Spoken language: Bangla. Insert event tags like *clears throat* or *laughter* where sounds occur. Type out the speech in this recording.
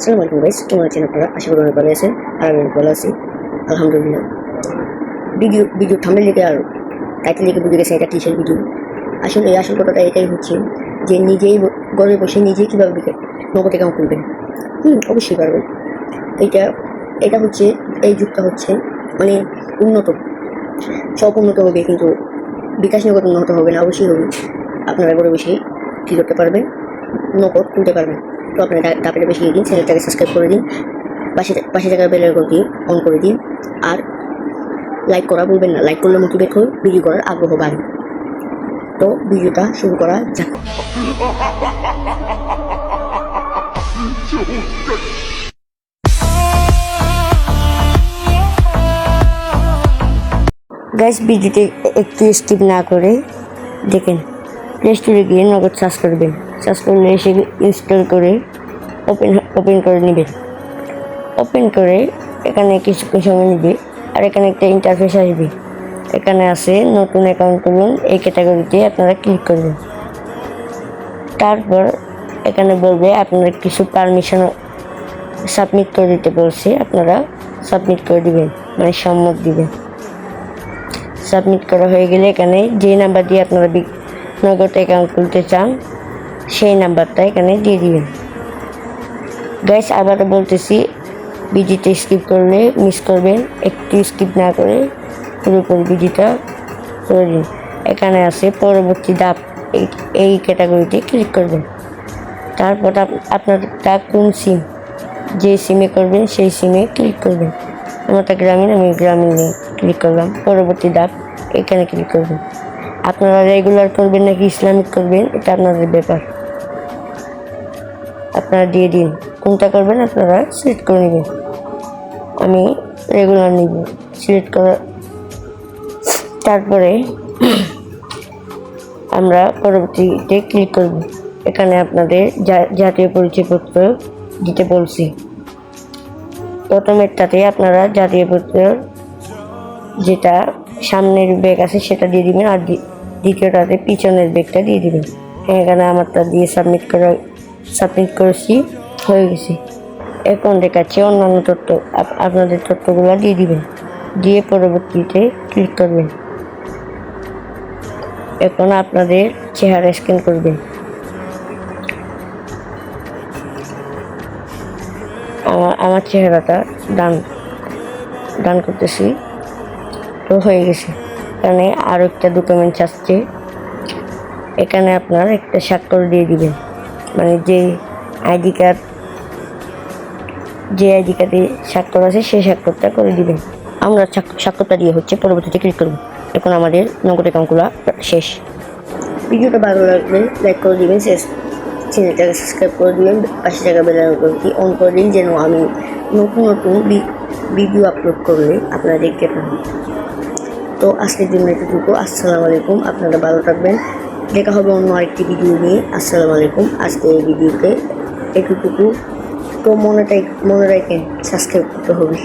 আসসালামু আলাইকুম গাইস কেমন আছেন আপনারা? আশা করি অনেক ভালো আছেন, আর আমি ভালো আছি, আলহামদুলিল্লাহ। ভিডিও ভিডিও থামলে লিখে আর টাইটেল লিখে বুঝে গেছে, এটা কিসের ভিডিও আসলে, এই আসল কথাটা এটাই হচ্ছে যে নিজেই ঘরে বসে নিজেই কীভাবে নগদ অ্যাকাউন্ট খুলবেন হুম, অবশ্যই পারবেন। এইটা এটা হচ্ছে, এই যুগটা হচ্ছে মানে উন্নত। সব উন্নত হবে, কিন্তু বিকাশ নগদ উন্নত হবে না, অবশ্যই হবে। আপনারা ঘরে বসে কী করতে পারবেন? নগদ খুলতে পারবেন। তো আপনারা তারপরে বেশি দিন, চ্যানেলটাকে সাবস্ক্রাইব করে দিন, পাশে পাশে থাকা বেলের ঘন্টি অন করে দিন, আর লাইক করা বলবেন না লাইক করলে মোটিভেট হয়ে ভিডিও করার আগ্রহ বাড়ে। তো ভিডিওটা শুরু করা যাক। গ্যাস ভিডিওটি একটু স্কিপ না করে দেখেন। প্লে গিয়ে নগদ সার্চ করবেন সার্চ করলে এসে ইনস্টল করে ওপেন ওপেন করে নেবেন ওপেন করে এখানে কিছুক্ষণ সময় নেবে আর এখানে একটা ইন্টারফেস আসবে। এখানে আছে নতুন অ্যাকাউন্ট করুন এই ক্যাটাগরিতে আপনারা ক্লিক করবেন। তারপর এখানে বলবে আপনারা কিছু পারমিশন সাবমিট করে দিতে বলছে, আপনারা সাবমিট করে দিবেন মানে সম্মত দিবেন। সাবমিট করা হয়ে গেলে এখানে যে নাম্বার দিয়ে আপনারা নগদ অ্যাকাউন্ট খুলতে চান, সেই নাম্বারটা এখানে দিয়ে দিবেন। গ্যাস আবারও বলতেছি, বিজিটা স্কিপ করলে মিস করবেন। একটু স্কিপ না করে পুরোপুরি বিজিটা করে দিন। এখানে আছে পরবর্তী ধাপ, এই এই ক্যাটাগরিতে ক্লিক করবেন। তারপর আপ- আপনারটা কোন সিম যে সিমে করবেন, সেই সিমে ক্লিক করবেন। আমারটা গ্রামীণ আমি গ্রামীণে ক্লিক করলাম। পরবর্তী ধাপ, এখানে ক্লিক করবেন। আপনারা রেগুলার করবেন নাকি ইসলামিক করবেন? এটা আপনাদের ব্যাপার। আপনারা দিয়ে দিন। কোনটা করবেন আপনারা? সিলেক্ট করে নেবেন। আমি রেগুলার নিব। সিলেক্ট করা তারপরে *clears throat* আমরা পরবর্তীতে ক্লিক করব। এখানে আপনাদের জাতীয় পরিচয়পত্র দিতে বলছি। প্রথমেরটাতে আপনারা জাতীয় পত্র যেটা সামনের ব্যাগ আছে সেটা দিয়ে দিবেন আর দ্বিতীয়টাতে পিছনের ব্যাগটা দিয়ে দিবেন এখানে আমারটা দিয়ে সাবমিট করা সাবমিট করেছি, হয়ে গেছে। এখন দেখাচ্ছে অন্যান্য তথ্য, আপ- আপনাদের তথ্যগুলো দিয়ে দিবেন দিয়ে পরবর্তীতে ক্লিক করবেন এখন আপনাদের চেহারা স্ক্যান করবেন আমার আমার চেহারাটা ডান ডান করতেছি। তো হয়ে গেছে। এখানে আরও একটা ডকুমেন্টস আসছে। এখানে আপনার একটা স্বাক্ষর দিয়ে দিবেন। মানে যে আইডি কার্ড, যে আইডি কার্ডে স্বাক্ষর আছে, সেই স্বাক্ষরটা করে দিবেন। আমরা স্বাক্ষ- স্বাক্ষরটা দিয়ে হচ্ছে পরবর্তীতে ক্লিক করব। এখন আমাদের নগদ অ্যাকাউন্টগুলো শেষ। ভিডিওটা ভালো লাগলে লাইক করে দিবেন, শেষ। চ্যানেলটাকে সাবস্ক্রাইব করে দিবেন, পাশে বেলার উপরটি অন করে দিন, যেন আমি নতুন নতুন ভিডিও আপলোড করলে আপনারা দেখতে পান। তো আজকের জন্য এতটুকু। আসসালামু আলাইকুম, আপনারা ভালো থাকবেন। দেখা হবে অন্য আরেকটি ভিডিও নিয়ে। আসসালামু আলাইকুম, আজকে এই ভিডিওতে এতটুকু। তো মনে মনে রাখেন সাবস্ক্রাইব করতে হবে।